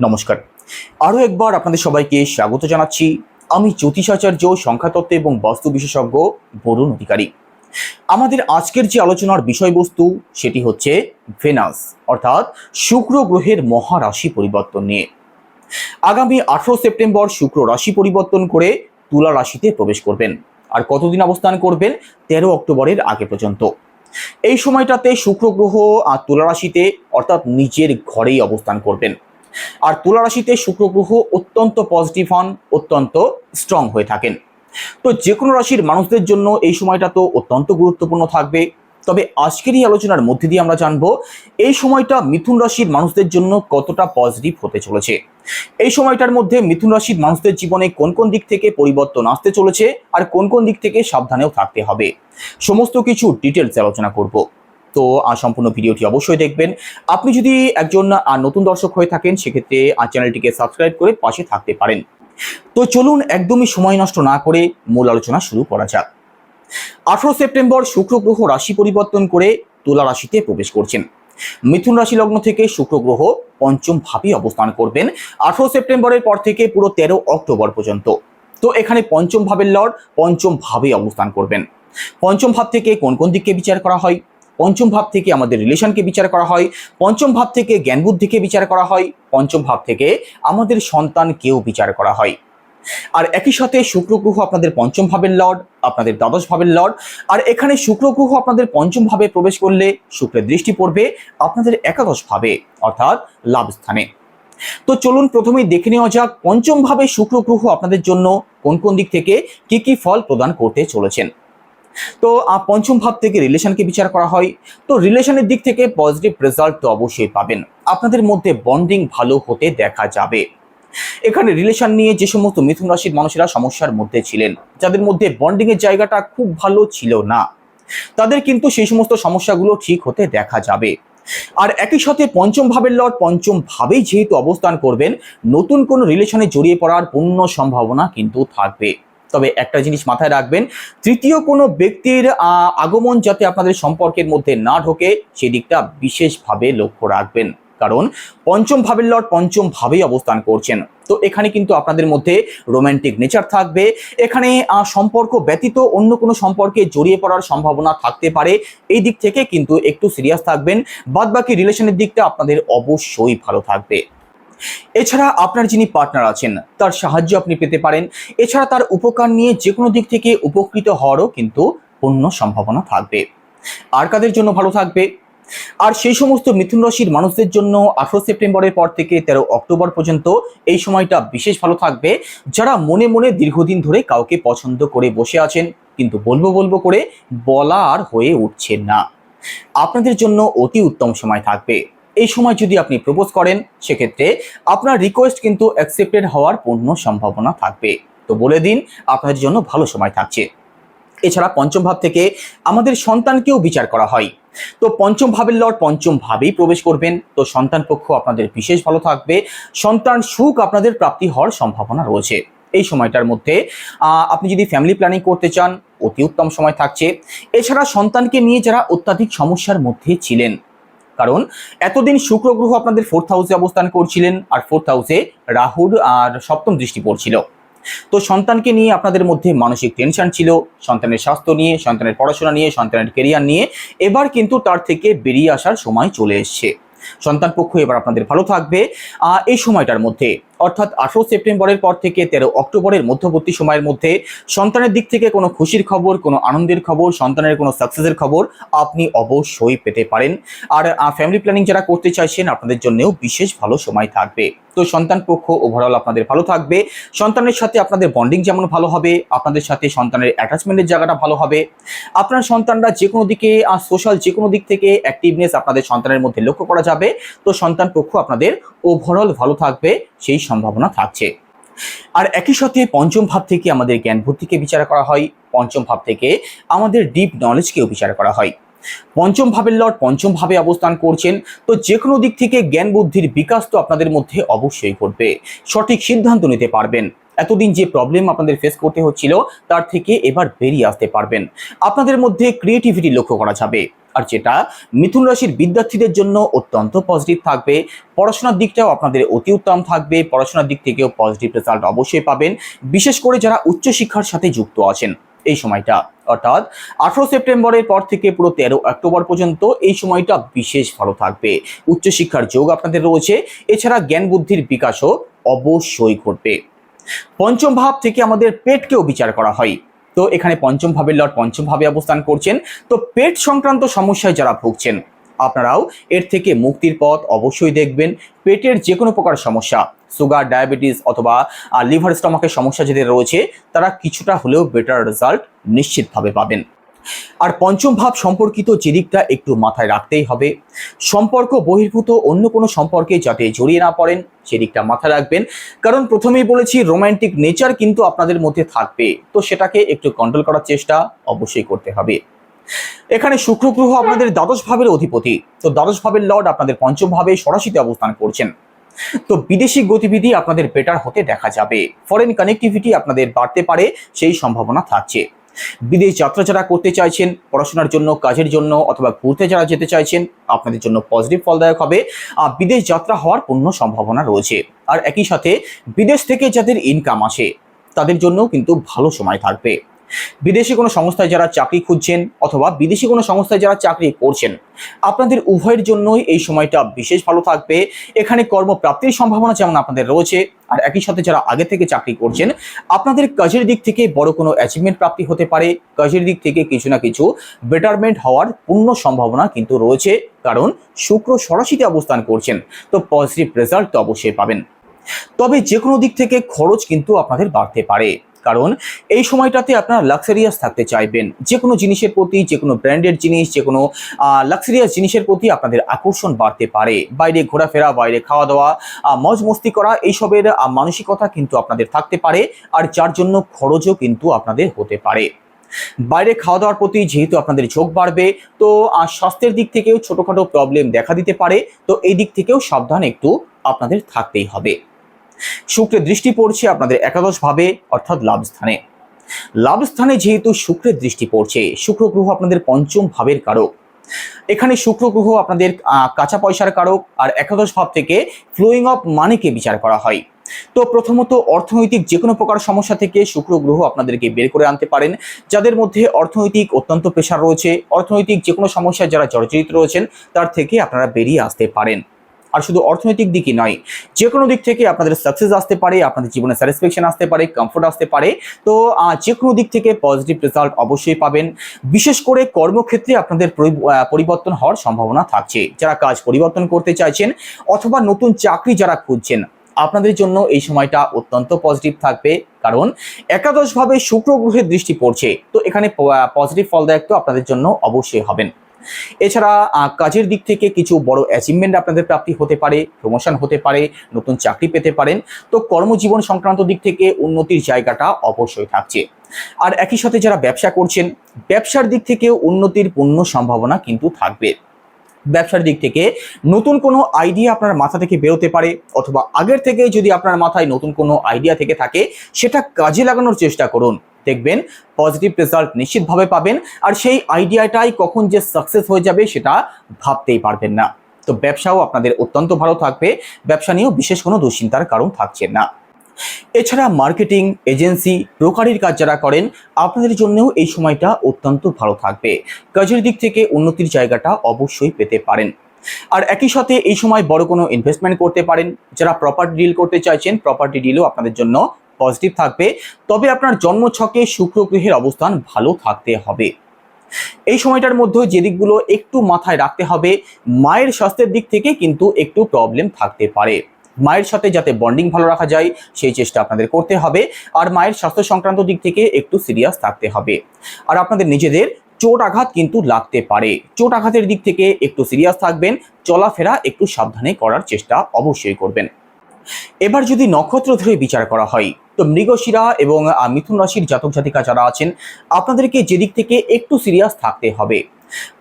নমস্কার। আরও একবার আপনাদের সবাইকে স্বাগত জানাচ্ছি। আমি জ্যোতিষাচার্য, সংখ্যাতত্ত্ব এবং বাস্তু বিশেষজ্ঞ বরুণ অধিকারী। আমাদের আজকের যে আলোচনার বিষয়বস্তু, সেটি হচ্ছে ভেনাস, অর্থাৎ শুক্র গ্রহের মহারাশি পরিবর্তন নিয়ে। আগামী আঠারো সেপ্টেম্বর শুক্র রাশি পরিবর্তন করে তুলা রাশিতে প্রবেশ করবেন। আর কতদিন অবস্থান করবেন? তেরো অক্টোবরের আগে পর্যন্ত। এই সময়টাতে শুক্র গ্রহ আর তুলা রাশিতে, অর্থাৎ নিজের ঘরেই অবস্থান করবেন। আর তুলা রাশিতে শুক্র গ্রহ অত্যন্ত পজিটিভ হন, অত্যন্ত স্ট্রং হয়ে থাকেন। তো যে কোনো রাশির মানুষদের জন্য এই সময়টা তো অত্যন্ত গুরুত্বপূর্ণ থাকবে। তবে আজকের এই আলোচনার মধ্যে দিয়ে আমরা জানব, এই সময়টা মিথুন রাশির মানুষদের জন্য কতটা পজিটিভ হতে চলেছে? এই সময়টার মধ্যে মিথুন রাশির মানুষদের জীবনে কোন কোন দিক থেকে পরিবর্তন আসতে চলেছে আর কোন কোন দিক থেকে সাবধানেও থাকতে হবে? সমস্ত কিছু ডিটেলস আলোচনা করব। তো সম্পূর্ণ ভিডিওটি অবশ্যই দেখবেন। আপনি যদি একজন নতুন দর্শক হয়ে থাকেন, সেক্ষেত্রে চ্যানেলটিকে সাবস্ক্রাইব করে পাশে থাকতে পারেন। তো চলুন একদমই সময় নষ্ট না করে মূল আলোচনা শুরু করা যাক। আঠারো সেপ্টেম্বর শুক্র গ্রহ রাশি পরিবর্তন করে তুলা রাশিতে প্রবেশ করছেন। মিথুন রাশি লগ্ন থেকে শুক্র গ্রহ পঞ্চম ভাবে অবস্থান করবেন। আঠারো সেপ্টেম্বরের পর থেকে পুরো তেরো অক্টোবর পর্যন্ত। তো এখানে পঞ্চম ভাবের লর্ড পঞ্চম ভাবে অবস্থান করবেন। পঞ্চম ভাব থেকে কোন কোন দিককে বিচার করা হয়? পঞ্চম ভাব থেকে আমাদের রিলেশনকে বিচার করা হয়। পঞ্চম ভাব থেকে জ্ঞান বুদ্ধিকে বিচার করা হয়। পঞ্চম ভাব থেকে আমাদের সন্তানকেও বিচার করা হয়। আর একই সাথে শুক্র গ্রহ আপনাদের পঞ্চম ভাবের লর্ড আপনাদের দ্বাদশ ভাবের লর্ড আর এখানে শুক্র গ্রহ আপনাদের পঞ্চম ভাবে প্রবেশ করলে শুক্রের দৃষ্টি পড়বে আপনাদের একাদশ ভাবে, অর্থাৎ লাভ স্থানে। তো চলুন প্রথমেই দেখে নেওয়া যাক পঞ্চম ভাবে শুক্র গ্রহ আপনাদের জন্য কোন কোন দিক থেকে কি কি ফল প্রদান করতে চলেছেন। তো পঞ্চম ভাব থেকে রিলেশনকে বিচার করা হয়। তো রিলেশনের দিক থেকে পজিটিভ রেজাল্ট তো অবশ্যই পাবেন। আপনাদের মধ্যে বন্ডিং ভালো হতে দেখা যাবে। এখানে রিলেশন নিয়ে যে সমস্ত মিথুন রাশির মানুষেরা সমস্যার মধ্যে ছিলেন, যাদের মধ্যে বন্ডিং এর জায়গাটা খুব ভালো ছিল না, তাদের কিন্তু সেই সমস্ত সমস্যাগুলো ঠিক হতে দেখা যাবে। আর একই সাথে পঞ্চম ভাবের লর্ড পঞ্চম ভাবেই যেহেতু অবস্থান করবেন, নতুন কোনো রিলেশনে জড়িয়ে পড়ার পূর্ণ সম্ভাবনা কিন্তু থাকবে। তবে একটা জিনিস মাথায় রাখবেন, তৃতীয় কোনো ব্যক্তির আগমন যাতে আপনাদের সম্পর্কের মধ্যে না ঢোকে সেদিকটা বিশেষভাবে লক্ষ্য রাখবেন। কারণ পঞ্চম ভাবের লর্ড পঞ্চম ভাবেই অবস্থান করছেন। তো এখানে কিন্তু আপনাদের মধ্যে রোম্যান্টিক নেচার থাকবে। এখানে সম্পর্ক ব্যতীত অন্য কোনো সম্পর্কে জড়িয়ে পড়ার সম্ভাবনা থাকতে পারে। এই দিক থেকে কিন্তু একটু সিরিয়াস থাকবেন। বাদবাকি রিলেশনের দিকটা আপনাদের অবশ্যই ভালো থাকবে। এছাড়া আপনার যিনি পার্টনার আছেন, তার সাহায্য আপনি পেতে পারেন। এছাড়া তার উপকার নিয়ে যে কোনো দিক থেকে উপকৃত হওয়ারও কিন্তু পূর্ণ সম্ভাবনা থাকবে। আর কাদের জন্য ভালো থাকবে? আর সেই সমস্ত মিথুন রাশির মানুষদের জন্য আঠারো সেপ্টেম্বরের পর থেকে তেরো অক্টোবর পর্যন্ত এই সময়টা বিশেষ ভালো থাকবে। যারা মনে মনে দীর্ঘদিন ধরে কাউকে পছন্দ করে বসে আছেন, কিন্তু বলব বলব করে বলা আর হয়ে উঠছে না। আপনাদের জন্য অতি উত্তম সময় থাকবে। এই সময় যদি আপনি প্রপোজ করেন, সেক্ষেত্রে আপনার রিকোয়েস্ট কিন্তু অ্যাকসেপ্টেড হওয়ার পূর্ণ সম্ভাবনা থাকবে। তো বলে দিন, আপনাদের জন্য ভালো সময় থাকছে। এছাড়া পঞ্চম ভাব থেকে আমাদের সন্তানকেও বিচার করা হয়। তো পঞ্চম ভাবের লর্ড পঞ্চম ভাবেই প্রবেশ করবেন। তো সন্তান পক্ষ আপনাদের বিশেষ ভালো থাকবে। সন্তান সুখ আপনাদের প্রাপ্তি হওয়ার সম্ভাবনা রয়েছে। এই সময়টার মধ্যে আপনি যদি ফ্যামিলি প্ল্যানিং করতে চান, অতি উত্তম সময় থাকছে। এছাড়া সন্তানকে নিয়ে যারা অত্যাধিক সমস্যার মধ্যে ছিলেন কারণ এতদিন শুক্র গ্রহ আপনাদের ফোর্থ হাউসে অবস্থান করছিলেন আর ফোর্থ হাউসে রাহুর আর সপ্তম দৃষ্টি পড়ছিল। তো সন্তানকে নিয়ে আপনাদের মধ্যে মানসিক টেনশন ছিল, সন্তানের স্বাস্থ্য নিয়ে, সন্তানের পড়াশোনা নিয়ে, সন্তানের কেরিয়ার নিয়ে, এবার কিন্তু তার থেকে বেরিয়ে আসার সময় চলে এসছে। সন্তান পক্ষ এবার আপনাদের ভালো থাকবে। এই সময়টার মধ্যে অর্থাৎ আঠারো সেপ্টেম্বরের পর থেকে তেরো অক্টোবরের মধ্যবর্তী সময়ের মধ্যে সন্তানের দিক থেকে কোনো খুশির খবর, কোনো আনন্দের খবর, সন্তানের কোনো সাকসেসের খবর আপনি অবশ্যই পেতে পারেন। আর ফ্যামিলি প্ল্যানিং যারা করতে চাইছেন আপনাদের জন্যও বিশেষ ভালো সময় থাকবে। তো সন্তান পক্ষ ওভারঅল আপনাদের ভালো থাকবে। সন্তানের সাথে আপনাদের বন্ডিং যেমন ভালো হবে, আপনাদের সাথে সন্তানের অ্যাটাচমেন্টের জায়গাটা ভালো হবে। আপনার সন্তানরা যে কোনো দিকে আর সোশ্যাল যে কোনো দিক থেকে অ্যাক্টিভনেস আপনাদের সন্তানের মধ্যে লক্ষ্য করা যাবে। তো সন্তান পক্ষ আপনাদের ওভারঅল ভালো থাকবে। সেই সম্ভাবনা থাকছে। আর একই সাথে পঞ্চম ভাব থেকে আমাদের জ্ঞান বুদ্ধিকে বিচার করা হয়, পঞ্চম ভাব থেকে আমাদের ডিপ নলেজকেও বিচার করা হয়। পঞ্চম ভাবের লর্ড পঞ্চম ভাবে অবস্থান করছেন, তো যে কোনো দিক থেকে জ্ঞান বুদ্ধির বিকাশ তো আপনাদের মধ্যে অবশ্যই ঘটবে। সঠিক সিদ্ধান্ত নিতে পারবেন। এতদিন যে প্রবলেম আপনাদের ফেস করতে হচ্ছিল, তার থেকে এবার বেরিয়ে আসতে পারবেন। আপনাদের মধ্যে ক্রিয়েটিভিটি লক্ষ্য করা যাবে। আর যেটা মিথুন রাশির বিদ্যার্থীদের জন্য অত্যন্ত পজিটিভ থাকবে। পড়াশোনার দিকটাও আপনাদের অতি উত্তম থাকবে। পড়াশোনার দিক থেকেও পজিটিভ রেজাল্ট অবশ্যই পাবেন। বিশেষ করে যারা উচ্চশিক্ষার সাথে যুক্ত আছেন এই সময়টা। অর্থাৎ আঠারো সেপ্টেম্বরের পর থেকে পুরো তেরো অক্টোবর পর্যন্ত এই সময়টা বিশেষ ভালো থাকবে। উচ্চশিক্ষার যোগ আপনাদের রয়েছে। এছাড়া জ্ঞান বুদ্ধির বিকাশও অবশ্যই ঘটবে। পঞ্চম ভাব থেকে আমাদের পেটকেও বিচার করা হয়। তো এখানে পঞ্চম ভাবের লর্ড পঞ্চম ভাবে অবস্থান করছেন। তো পেট সংক্রান্ত সমস্যায় যারা ভুগছেন, আপনারাও এর থেকে মুক্তির পথ অবশ্যই দেখবেন। পেটের যে কোনো প্রকার সমস্যা, সুগার, ডায়াবেটিস অথবা লিভার স্টমাকের সমস্যা যদি রয়েছে, তারা কিছুটা হলেও বেটার রেজাল্ট নিশ্চিতভাবে পাবেন। আর পঞ্চম ভাব সম্পর্কিত যে দিকটা একটু মাথায় রাখতেই হবে। সম্পর্ক বহির্ভূত, অন্য কোনো সম্পর্কে যাতে জড়িয়ে না পড়েন সেদিকটা মাথায় রাখবেন। কারণ প্রথমেই বলেছি রোম্যান্টিক নেচার কিন্তু আপনাদের মধ্যে থাকবে। তো সেটাকে একটু কন্ট্রোল করার চেষ্টা অবশ্যই করতে হবে। এখানে শুক্র গ্রহ আপনাদের দ্বাদশ ভাবের অধিপতি। তো দ্বাদশ ভাবের লর্ড আপনাদের পঞ্চম ভাবে সরাসরি অবস্থান করছেন। তো বিদেশি গতিবিধি আপনাদের বেটার হতে দেখা যাবে। ফরেন কানেক্টিভিটি আপনাদের বাড়তে পারে, সেই সম্ভাবনা থাকছে। বিদেশ যাত্রা যারা করতে চাইছেন, পড়াশোনার জন্য, কাজের জন্য অথবা ঘুরতে যারা যেতে চাইছেন, আপনাদের জন্য পজিটিভ ফলদায়ক হবে। আর বিদেশ যাত্রা হওয়ার পূর্ণ সম্ভাবনা রয়েছে। আর একই সাথে বিদেশ থেকে যাদের ইনকাম আসে, তাদের জন্য কিন্তু ভালো সময় থাকবে। বিদেশি কোনো সংস্থায় যারা চাকরি খুঁজছেন অথবা বিদেশি কোনো সংস্থায় যারা চাকরি করছেন, আপনাদের উভয়ের জন্যই এই সময়টা বিশেষ ভালো থাকবে। এখানে কর্মপ্রাপ্তির সম্ভাবনা যেমন আপনাদের রয়েছে, আর একই সাথে যারা আগে থেকে চাকরি করছেন, আপনাদের কাজের দিক থেকে বড় কোনো অ্যাচিভমেন্ট প্রাপ্তি হতে পারে। কাজের দিক থেকে কিছু না কিছু বেটারমেন্ট হওয়ার পূর্ণ সম্ভাবনা কিন্তু রয়েছে, কারণ শুক্র সরাসরি অবস্থান করছেন, তো পজিটিভ রেজাল্ট তো অবশ্যই পাবেন। তবে যে কোনো দিক থেকে খরচ কিন্তু আপনাদের বাড়তে পারে। কারণ এই সময়টাতে আপনারা লাক্সারিয়াস থাকতে চাইবেন। যে কোনো জিনিসের প্রতি যে কোনো ব্র্যান্ডেড জিনিস যে কোনো লাক্সারিয়াস জিনিসের প্রতি আপনাদের আকর্ষণ বাড়তে পারে। বাইরে ঘোরাফেরা, বাইরে খাওয়া দাওয়া মজ মস্তি করা, এইসবের মানসিকতা কিন্তু আপনাদের থাকতে পারে আর যার জন্য খরচও কিন্তু আপনাদের হতে পারে। বাইরে খাওয়া দাওয়ার প্রতি যেহেতু আপনাদের ঝোঁক বাড়বে, তো স্বাস্থ্যের দিক থেকেও ছোটোখাটো প্রবলেম দেখা দিতে পারে। তো, এই দিক থেকেও সাবধান একটু আপনাদের থাকতেই হবে। শুক্রের দৃষ্টি পড়ছে আপনাদের একাদশ ভাবে অর্থাৎ লাভ স্থানে লাভ স্থানে যেহেতু শুক্রের দৃষ্টি পড়ছে শুক্র গ্রহ আপনাদের পঞ্চম ভাবের কারক। এখানে শুক্র গ্রহ আপনাদের কাঁচা পয়সার কারক আর একাদশ ভাব থেকে ফ্লোয়িং অফ মানিকে বিচার করা হয়। তো প্রথমত অর্থনৈতিক যে কোনো প্রকার সমস্যা থেকে শুক্র গ্রহ আপনাদেরকে বের করে আনতে পারেন, যাদের মধ্যে অর্থনৈতিক অত্যন্ত প্রেশার রয়েছে, অর্থনৈতিক যে কোনো সমস্যায় যারা জর্জরিত রয়েছেন, তার থেকে আপনারা বেরিয়ে আসতে পারেন। আর শুধু অর্থনৈতিক দিকই নয় যে কোনো দিক থেকে আপনাদের সাকসেস আসতে পারে, আপনাদের জীবনে স্যাটিসফ্যাকশন আসতে পারে কমফোর্ট আসতে পারে। তো যে কোনো দিক থেকে পজিটিভ রেজাল্ট অবশ্যই পাবেন। বিশেষ করে কর্মক্ষেত্রে আপনাদের পরিবর্তন হওয়ার সম্ভাবনা থাকছে। যারা কাজ পরিবর্তন করতে চাইছেন অথবা নতুন চাকরি যারা খুঁজছেন, আপনাদের জন্য এই সময়টা অত্যন্ত পজিটিভ থাকবে। কারণ, একাদশভাবে শুক্র গ্রহের দৃষ্টি পড়ছে। তো, এখানে পজিটিভ ফলদায়ক তো আপনাদের জন্য অবশ্যই হবেন। এছাড়া কাজের দিক থেকে কিছু বড় অ্যাচিভমেন্ট আপনাদের প্রাপ্তি হতে পারে প্রমোশন হতে পারে, নতুন চাকরি পেতে পারেন। তো কর্মজীবন সংক্রান্ত দিক থেকে উন্নতির জায়গাটা অবশ্যই থাকছে। আর একই সাথে যারা ব্যবসা করছেন, ব্যবসার দিক থেকেও উন্নতির পূর্ণ সম্ভাবনা কিন্তু থাকবে। ব্যবসার দিক থেকে নতুন কোনো আইডিয়া আপনার মাথা থেকে বেরোতে পারে, অথবা আগের থেকে যদি আপনার মাথায় নতুন কোনো আইডিয়া থেকে থাকে, সেটা কাজে লাগানোর চেষ্টা করুন। দেখবেন পজিটিভ রেজাল্ট নিশ্চিতভাবে পাবেন আর সেই আইডিয়াটাই কখন যে সাকসেস হয়ে যাবে সেটা ভাবতেই পারবেন না। তো ব্যবসাও আপনাদের অত্যন্ত ভালো থাকবে, ব্যবসা নিয়েও বিশেষ কোনো দুশ্চিন্তার কারণ থাকছে না। এছাড়া মার্কেটিং এজেন্সি ব্রোকারির কাজ যারা করেন, আপনাদের জন্যও এই সময়টা অত্যন্ত ভালো থাকবে। কাজের দিক থেকে উন্নতির জায়গাটা অবশ্যই পেতে পারেন। আর একই সাথে এই সময় বড় কোনো ইনভেস্টমেন্ট করতে পারেন। যারা প্রপার্টি ডিল করতে চাইছেন প্রপার্টি ডিলও আপনাদের জন্য পজিটিভ থাকবে, তবে আপনার জন্মছকে শুক্র গ্রহের অবস্থান ভালো থাকতে হবে। এই সময়টার মধ্যে যে দিকগুলো একটু মাথায় রাখতে হবে, মায়ের স্বাস্থ্যের দিক থেকে কিন্তু একটু প্রবলেম থাকতে পারে। মায়ের সাথে যাতে বন্ডিং ভালো রাখা যায়, সেই চেষ্টা আপনাদের করতে হবে। আর মায়ের স্বাস্থ্য সংক্রান্ত দিক থেকে একটু সিরিয়াস থাকতে হবে। আর আপনাদের নিজেদের চোট আঘাত কিন্তু লাগতে পারে। চোট আঘাতের দিক থেকে একটু সিরিয়াস থাকবেন, চলাফেরা একটু সাবধানে করার চেষ্টা অবশ্যই করবেন। এবার যদি নক্ষত্র ধরে বিচার করা হয় তো মৃগশিরা এবং মিথুন রাশির জাতক জাতিকা যারা আছেন, আপনাদেরকে যেদিক থেকে একটু সিরিয়াস থাকতে হবে।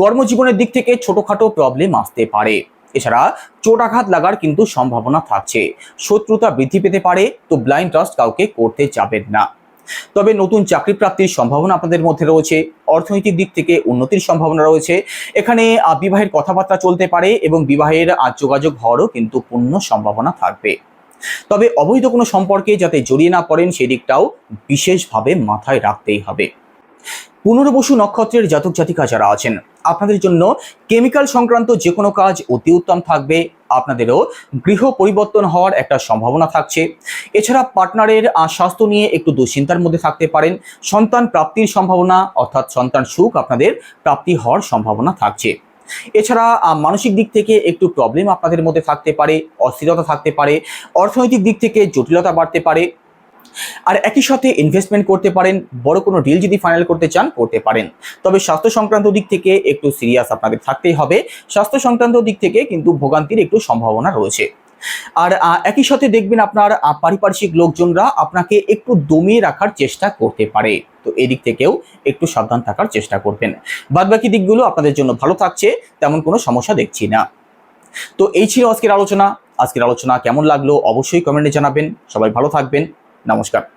কর্মজীবনের দিক থেকে ছোটখাটো প্রবলেম আসতে পারে। এছাড়া চোটাঘাত লাগার কিন্তু সম্ভাবনা থাকছে। শত্রুতা বৃদ্ধি পেতে পারে, তো ব্লাইন্ড ট্রাস্ট কাউকে করতে যাবেন না। তবে নতুন চাকরি প্রাপ্তির সম্ভাবনা আপনাদের মধ্যে রয়েছে, অর্থনৈতিক দিক থেকে উন্নতির সম্ভাবনা রয়েছে। এখানে বিবাহের কথাবার্তা চলতে পারে এবং বিবাহের যোগাযোগ হওয়ারও কিন্তু পূর্ণ সম্ভাবনা থাকবে। তবে অবৈধ কোনো সম্পর্কে যাতে জড়িয়ে না পড়েন সেদিকটাও বিশেষভাবে মাথায় রাখতেই হবে। পুনর্বসু নক্ষত্রের জাতক জাতিকা যারা আছেন, আপনাদের জন্য কেমিক্যাল সংক্রান্ত যে কোনো কাজ অতি উত্তম থাকবে। আপনাদেরও গৃহ পরিবর্তন হওয়ার একটা সম্ভাবনা থাকছে। এছাড়া পার্টনারের স্বাস্থ্য নিয়ে একটু দুশ্চিন্তার মধ্যে থাকতে পারেন। সন্তান প্রাপ্তির সম্ভাবনা, অর্থাৎ সন্তান সুখ আপনাদের প্রাপ্তি হওয়ার সম্ভাবনা থাকছে। এছাড়া মানসিক দিক থেকে একটু প্রবলেম আপনাদের মধ্যে থাকতে পারে, অস্থিরতা থাকতে পারে, অর্থনৈতিক দিক থেকে জটিলতা বাড়তে পারে। আর একই সাথে ইনভেস্টমেন্ট করতে পারেন, বড় কোনো ডিল যদি ফাইনাল করতে চান, করতে পারেন। তবে স্বাস্থ্য সংক্রান্ত দিক থেকে একটু সিরিয়াস আপনাদের থাকতেই হবে। স্বাস্থ্য সংক্রান্ত দিক থেকে কিন্তু ভোগান্তির একটু সম্ভাবনা রয়েছে। আর একই সাথে দেখবেন আপনার পারিপার্শ্বিক লোকজনরা আপনাকে একটু দমিয়ে রাখার চেষ্টা করতে পারে। তো এদিক থেকেও একটু সাবধান থাকার চেষ্টা করবেন। বাদবাকি দিকগুলো আপনাদের জন্য ভালো থাকছে, তেমন কোনো সমস্যা দেখছি না। তো এই ছিল আজকের আলোচনা। আজকের আলোচনা কেমন লাগল অবশ্যই কমেন্টে জানাবেন। সবাই ভালো থাকবেন। নমস্কার।